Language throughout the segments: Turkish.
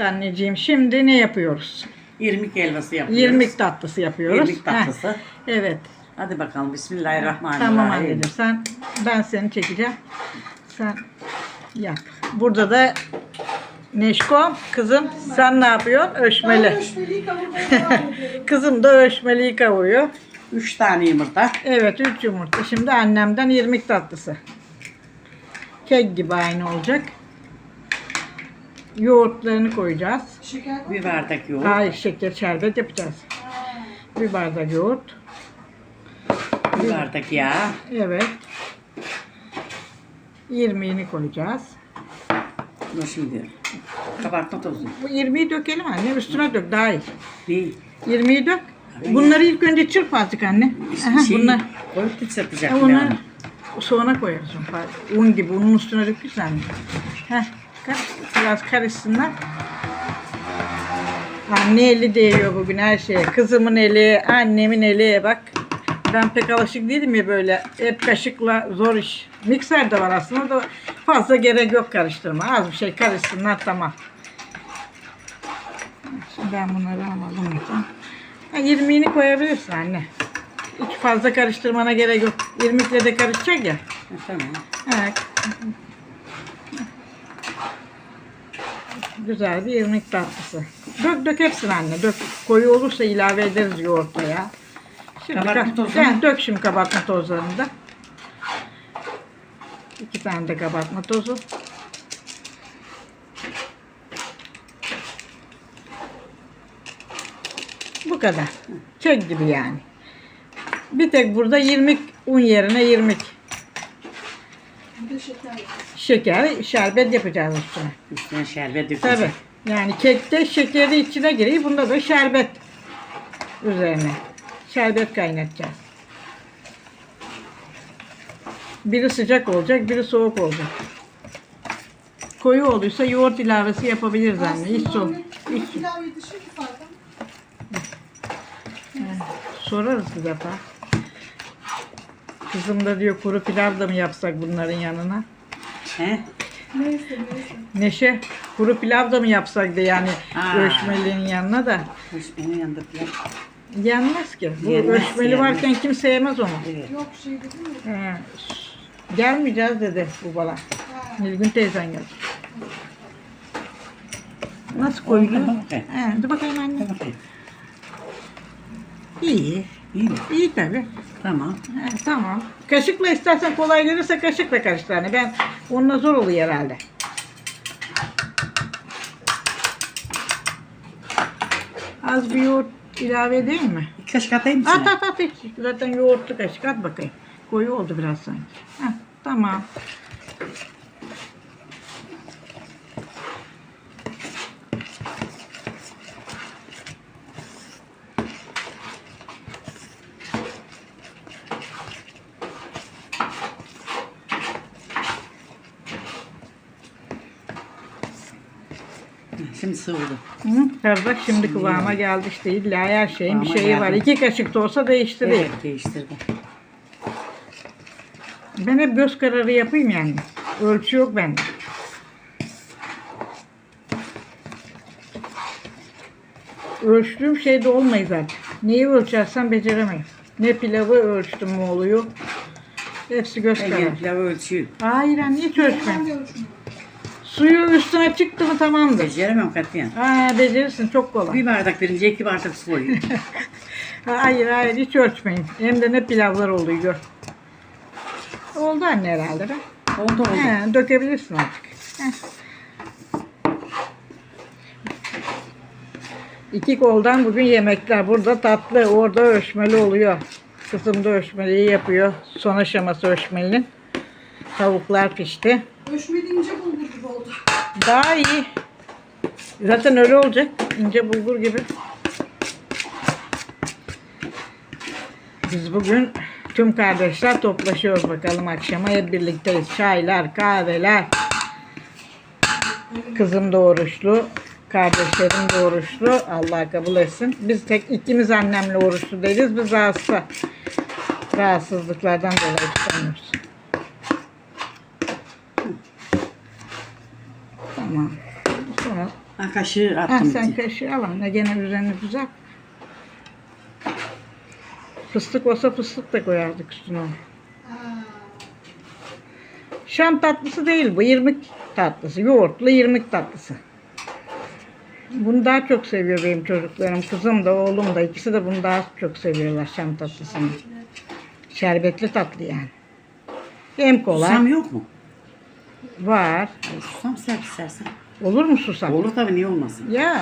Evet anneciğim şimdi ne yapıyoruz? İrmik helvası yapıyoruz. İrmik tatlısı yapıyoruz. İrmik tatlısı. Heh, evet. Hadi bakalım Bismillahirrahmanirrahim. Tamam anneciğim sen ben seni çekeceğim. Sen yap. Burada da Neşko kızım sen ne yapıyorsun? Ölçmeli. kızım da ölçmeliyi kavuruyor. Üç tane yumurta. Evet 3 yumurta. Şimdi annemden irmik tatlısı. Kek gibi aynı olacak. Yoğurtlarını koyacağız. Bir bardak yoğurt. Hayır şeker şerbet yapacağız. Bir bardak yoğurt. Bir bardak yağ. Evet. İrmiğini koyacağız. Dur şimdi. Kabartma tozu. Bu irmiği dökelim anne. Üstüne dök daha iyi. Bir İrmiği dök. Bunları ilk önce çırp azıcık anne. Aha, şey bunlar. koyup hiç yapacak. Ha, Onu sonra koyarız. Un gibi unun üstüne dökürsen. Heh, karıştır. Biraz karışsınlar. Anne eli değiyor bugün her şeye. Kızımın eli, annemin eli. Bak ben pek alışık değilim ya böyle. Hep kaşıkla zor iş. Mikser de var aslında da fazla gerek yok karıştırma. Az bir şey karışsınlar tamam. Şimdi ben bunları alalım. Ha, irmiğini koyabilirsin anne. Hiç fazla karıştırmana gerek yok. İrmikle de karışacak ya. Tamam. Evet. Güzel bir irmik tatlısı. Dök dök hepsini anne. Dök. Koyu olursa ilave ederiz yoğurtla ya. Şimdi Kabartma ka- tozunu? Dök şimdi kabartma tozlarını da. İki tane de kabartma tozu. Bu kadar. Kek gibi yani. Bir tek burada 20 un yerine 20 şeker, şerbet yapacağız üstüne. Üstüne şerbet dökeceğiz. Tabi. Yani kekte şekeri içine giriyor. Bunda da şerbet üzerine. Şerbet kaynatacağız. Biri sıcak olacak, biri soğuk olacak. Koyu olduysa yoğurt ilavesi yapabiliriz anne. Hiç soğuk. Hiç Sorarız bir defa. Kızım da diyor kuru pilav da mı yapsak bunların yanına? He? Neşe kuru pilav da mı yapsak da yani Aa. ölçmelinin yanına da. Benim yanında pilav. Yenmez ki. Bu Yenmez, ölçmeli yenmez. varken kimse yemez onu. Evet. He. Gelmeyeceğiz dedi bu bala. Nilgün teyzen geldi. Nasıl koyuluyor? Oldu mu? He. Dur bakayım anne. Bakayım. İyi. İyi mi? İyi tabii. Tamam. He, tamam. Kaşıkla istersen kolay gelirse kaşıkla karıştır anne. Ben onunla zor oluyor herhalde. Az bir yoğurt ilave edeyim mi? Bir kaşık atayım mı At at at hiç. Zaten yoğurtlu kaşık at bakayım. Koyu oldu biraz sanki. Heh, tamam. Şimdi sıvıdı. Hı? Tabii şimdi kıvama geldi işte. İlla her şeyin bir Kıvama şeyi var. geldi. İki kaşık da olsa değiştireyim. Evet değiştirdim. Ben hep göz kararı yapayım yani. Ölçü yok bende. Ölçtüğüm şey de olmuyor zaten. Neyi ölçersen beceremeyim. Ne pilavı ölçtüm mü oluyor. Hepsi göz kararı. gene pilavı ölçüyor. Hayır anne hiç ölçmem. Suyu üstüne çıktı mı tamamdır. Beceremem katiyen. Ha becerirsin çok kolay. Bir bardak verince iki bardak su koyuyor. Hayır hayır hiç ölçmeyin. Hem de ne pilavlar oluyor gör. Oldu anne herhalde be. oldu oldu. He, dökebilirsin artık. Heh. İki koldan bugün yemekler. Burada tatlı, orada ölçmeli oluyor. Kızım da ölçmeliyi yapıyor. Son aşaması ölçmelinin. Tavuklar pişti. Ölçmeli ince bulgur gibi oldu. Daha iyi. Zaten öyle olacak. İnce bulgur gibi. Biz bugün tüm kardeşler toplaşıyoruz bakalım akşama hep birlikteyiz. Çaylar, kahveler. Kızım da oruçlu. Kardeşlerim de oruçlu. Allah kabul etsin. Biz tek ikimiz annemle oruçlu değiliz. Biz hasta. Rahatsızlıklardan dolayı tutamıyoruz. Sonra Ha kaşığı Ha, attım. sen kaşığı al anne gene üzerine güzel. Fıstık olsa fıstık da koyardık üstüne. Şam tatlısı değil bu. irmik tatlısı. Yoğurtlu irmik tatlısı. Bunu daha çok seviyor benim çocuklarım. Kızım da oğlum da ikisi de bunu daha çok seviyorlar şam tatlısını. Şerbetli tatlı yani. Hem kolay. Susam yok mu? Var. Susam serp istersen. Olur mu susam? Olur tabii niye olmasın. Ya.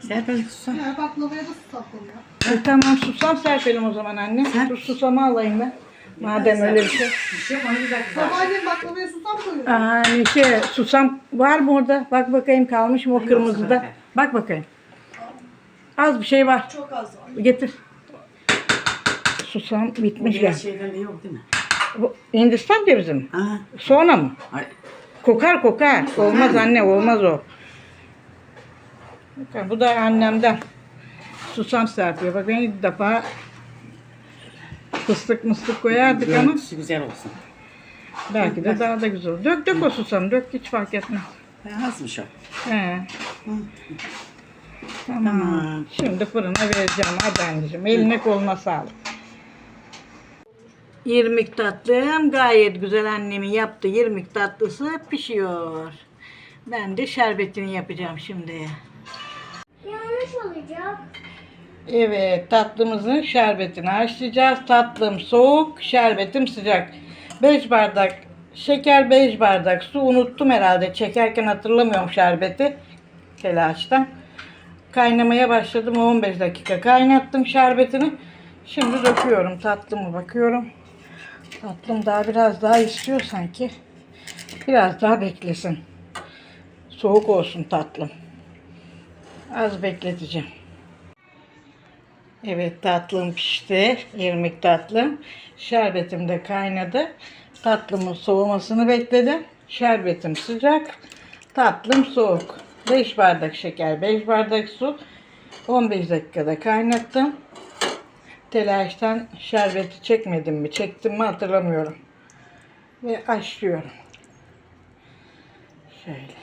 Serp azıcık susam. Ya baklavaya da susam koyuyor. E, tamam susam serpelim o zaman anne. Serp. Dur susamı alayım ben. Madem öyle bir şey. Bir şey bir dakika. Baklavaya susam koyuyor. Aa, şey, susam var mı orada? Bak bakayım kalmış mı o kırmızıda? Bak bakayım. Az bir şey var. Çok az var. Getir. Susam Bu bitmiş ya. beyaz şeyden de yok değil mi? Bu Hindistan cevizi mi? Ha. Soğana mı? Ay, Kokar kokar. Olmaz anne olmaz o. Bakın, Bu da annemden. Susam serpiyor. Bak ben ilk defa fıstık mıstık koyardık ama görüntüsü güzel olsun. belki de daha da güzel olur. Dök dök o susam dök hiç fark etmez. Ha, azmış o. He. Tamam. Şimdi fırına vereceğim hadi anneciğim. Eline koluna sağlık. İrmik tatlım gayet güzel annemin yaptığı irmik tatlısı pişiyor. Ben de şerbetini yapacağım şimdi. Yanlış olacak. Evet tatlımızın şerbetini haşlayacağız. Tatlım soğuk, şerbetim sıcak. 5 bardak şeker, 5 bardak su. Unuttum herhalde. Çekerken hatırlamıyorum şerbeti. Telaştan. Kaynamaya başladım. 15 dakika kaynattım şerbetini. Şimdi döküyorum tatlımı bakıyorum. Tatlım daha biraz daha istiyor sanki. Biraz daha beklesin. Soğuk olsun tatlım. Az bekleteceğim. Evet tatlım pişti. İrmik tatlım. Şerbetim de kaynadı. Tatlımın soğumasını bekledim. Şerbetim sıcak. Tatlım soğuk. 5 bardak şeker, 5 bardak su. 15 dakikada kaynattım. Telaştan şerbeti çekmedim mi, çektim mi hatırlamıyorum. Ve açlıyorum. Şöyle.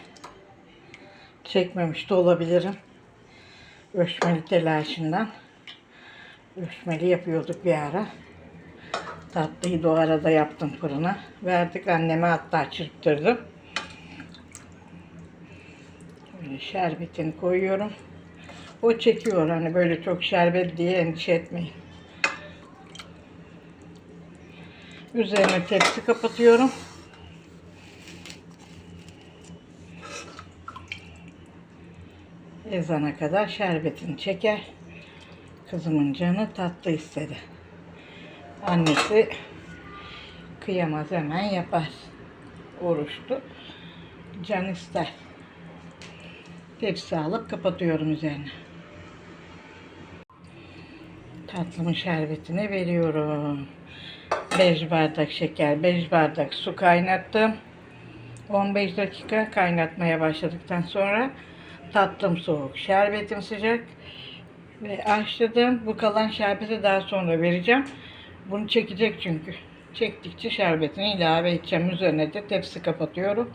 Çekmemiş de olabilirim. Ölçmeli telaşından. Ölçmeli yapıyorduk bir ara. Tatlıyı da o arada yaptım fırına. Verdik anneme hatta çırptırdım. Böyle şerbetini koyuyorum. O çekiyor hani böyle çok şerbet diye endişe etmeyin. Üzerine tepsi kapatıyorum. Ezana kadar şerbetini çeker. Kızımın canı tatlı istedi. Annesi kıyamaz hemen yapar. Oruçlu. Can ister. Tepsi alıp kapatıyorum üzerine. Tatlımın şerbetini veriyorum. 5 bardak şeker, 5 bardak su kaynattım. 15 dakika kaynatmaya başladıktan sonra tatlım soğuk, şerbetim sıcak ve açladım. Bu kalan şerbeti daha sonra vereceğim. Bunu çekecek çünkü. Çektikçe şerbetini ilave edeceğim. Üzerine de tepsi kapatıyorum.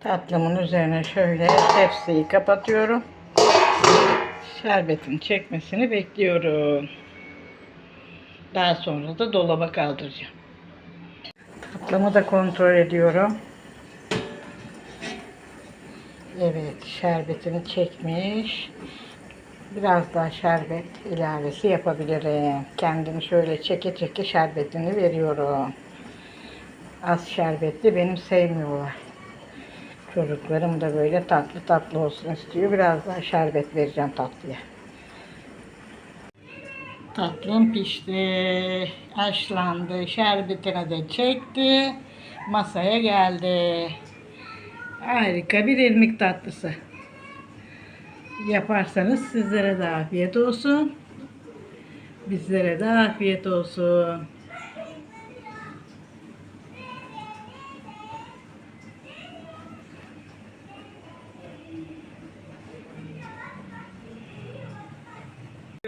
Tatlımın üzerine şöyle tepsiyi kapatıyorum. Şerbetin çekmesini bekliyorum. Daha sonra da dolaba kaldıracağım. Tatlımı da kontrol ediyorum. Evet, şerbetini çekmiş. Biraz daha şerbet ilavesi yapabilirim. Kendimi şöyle çeke çeke şerbetini veriyorum. Az şerbetli benim sevmiyorlar. Çocuklarım da böyle tatlı tatlı olsun istiyor. Biraz daha şerbet vereceğim tatlıya. Tatlım pişti. Haşlandı. Şerbetini de çekti. Masaya geldi. Harika bir irmik tatlısı. Yaparsanız sizlere de afiyet olsun. Bizlere de afiyet olsun.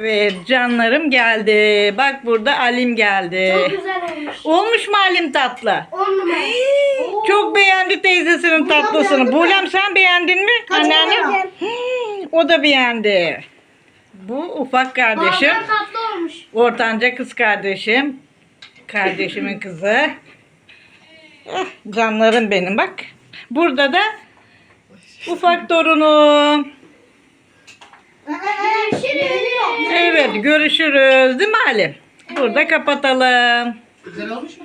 Evet canlarım geldi. Bak burada Alim geldi. Çok güzel olmuş. Olmuş mu Alim tatlı? On numara. Oo. Çok beğendi teyzesinin tatlısını. beğendi mi? Bulem sen beğendin mi? Kaç Anneannem? numara? O da beğendi. Bu ufak kardeşim. Bazen tatlı olmuş. Ortanca kız kardeşim. Kardeşimin kızı. Eh, canlarım benim bak. Burada da ufak torunum. Görüşürüz. Evet görüşürüz değil mi Halim? Burada kapatalım. Güzel olmuş mu?